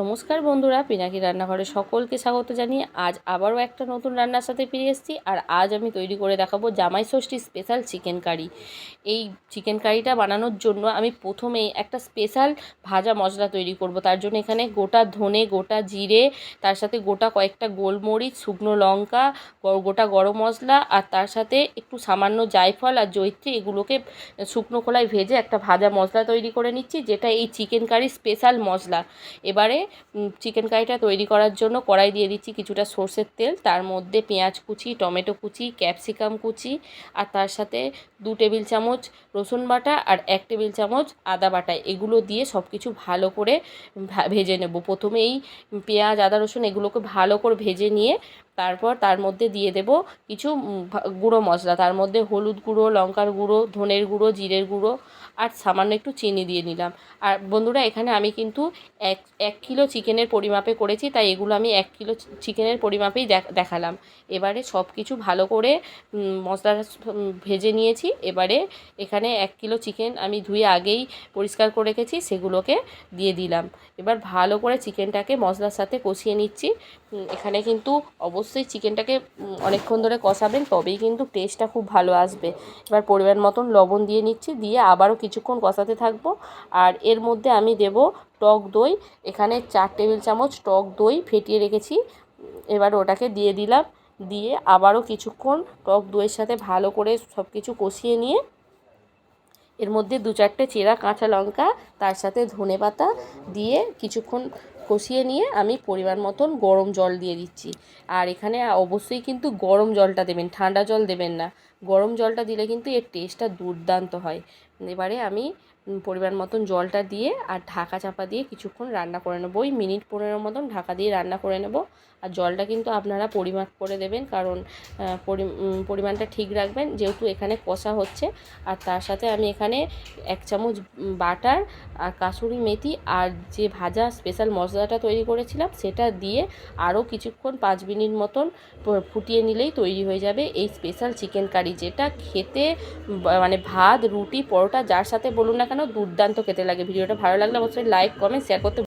নমস্কার বন্ধুরা, পিনাকি রান্নাঘরে সকলকে স্বাগত জানিয়ে আজ আবারও একটা নতুন রান্নার সাথে ফিরে এসেছি আর আজ আমি তৈরি করে দেখাবো জামাই ষষ্ঠী স্পেশাল চিকেন কারি এই চিকেন কারিটা বানানোর জন্য আমি প্রথমেই একটা স্পেশাল ভাজা মশলা তৈরি করব। তার জন্য এখানে গোটা ধনে, গোটা জিরে, তার সাথে গোটা কয়েকটা গোলমরিচ, শুকনো লঙ্কা গোটা গরম মশলা আর তার সাথে একটু সামান্য জায়ফল আর জৈত্রী এগুলোকে শুকনো খোলায় ভেজে একটা ভাজা মশলা তৈরি করে নিচ্ছি, যেটা এই চিকেন কারি স্পেশাল মশলা। এবারে চিকেন কারিটা তৈরি করার জন্য কড়াই দিয়ে দিচ্ছি কিছুটা সর্ষের তেল, তার মধ্যে পেঁয়াজ কুচি, টমেটো কুচি, ক্যাপসিকাম কুচি, আর তার সাথে দু টেবিল চামচ রসুন বাটা আর এক টেবিল চামচ আদা বাটা। এগুলো দিয়ে সব কিছু ভালো করে ভেজে নেব। প্রথমে এই পেঁয়াজ, আদা, রসুন এগুলোকে ভালো করে ভেজে নিয়ে তারপর তার মধ্যে দিয়ে দেব কিছু গুঁড়ো মশলা। তার মধ্যে হলুদ গুঁড়ো, লঙ্কার গুঁড়ো, ধনের গুঁড়ো, জিরের গুঁড়ো আর সামান্য একটু চিনি দিয়ে নিলাম। আর বন্ধুরা, এখানে আমি কিন্তু এক এক কিলো চিকেনের পরিমাপে করেছি তাই এগুলো আমি এক কিলো চিকেনের পরিমাপেই দেখ- দেখালাম। এবারে সব কিছু ভালো করে উম, ভেজে নিয়েছি। এবারে এখানে এক কিলো চিকেন আমি ধুয়ে আগেই পরিষ্কার করে রেখেছি সেগুলোকে দিয়ে দিলাম। এবার ভালো করে চিকেনটাকে মশলার সাথে কষিয়ে নিচ্ছি। এখানে কিন্তু অবশ্যই চিকেনটাকে অনেকক্ষণ ধরে কষাবেন তবেই কিন্তু টেস্টটা খুব ভালো আসবে। এবার পরিমাণ মতন লবণ দিয়ে নিচ্ছি দিয়ে আবারও কিছুক্ষণ কষাতে থাকব। আর এর মধ্যে আমি দেব টক দই, এখানে চার টেবিল চামচ টক দই ফেটিয়ে রেখেছি। এবার ওটাকে দিয়ে দিলাম, দিয়ে আবারও কিছুক্ষণ টক দইয়ের সাথে ভালো করে সব কিছু কষিয়ে নিয়ে, এর মধ্যে দু চারটে চেরা কাঁচা লঙ্কা, তার সাথে ধনে পাতা দিয়ে কিছুক্ষণ কষিয়ে নিয়ে আমি পরিমাণ মতন গরম জল দিয়ে দিচ্ছি। আর এখানে অবশ্যই কিন্তু গরম জলটা দেবেন, ঠান্ডা জল দেবেন না। গরম জলটা দিলে কিন্তু এর টেস্টটা দুর্দান্ত হয়। এবারে আমি পরিমাণ মতন জলটা দিয়ে আর ঢাকা চাপা দিয়ে কিছুক্ষণ রান্না করে নেব। ওই মিনিট পনেরো মতন ঢাকা দিয়ে রান্না করে নেব। আর জলটা কিন্তু আপনারা পরিমাপ করে দেবেন, কারণ পরি- পরিমাণটা ঠিক রাখবেন। যেহেতু এখানে কষা হচ্ছে, আর তার সাথে আমি এখানে এক চামচ বাটার আর কাসুরি মেথি আর যে ভাজা স্পেশাল মশলাটা তৈরি করেছিলাম, সেটা দিয়ে আরও কিছুক্ষণ পাঁচ মিনিট মতন ফুটিয়ে নিলেই তৈরি হয়ে যাবে এই স্পেশাল চিকেন কারি, যেটা খেতে মানে ভাত, রুটি পরোটা যার সাথে বলুন না কেন, দুর্দান্ত খেতে লাগে ভিডিওটা। ভালো লাগলে অবশ্যই লাইক কমেন্ট শেয়ার করতে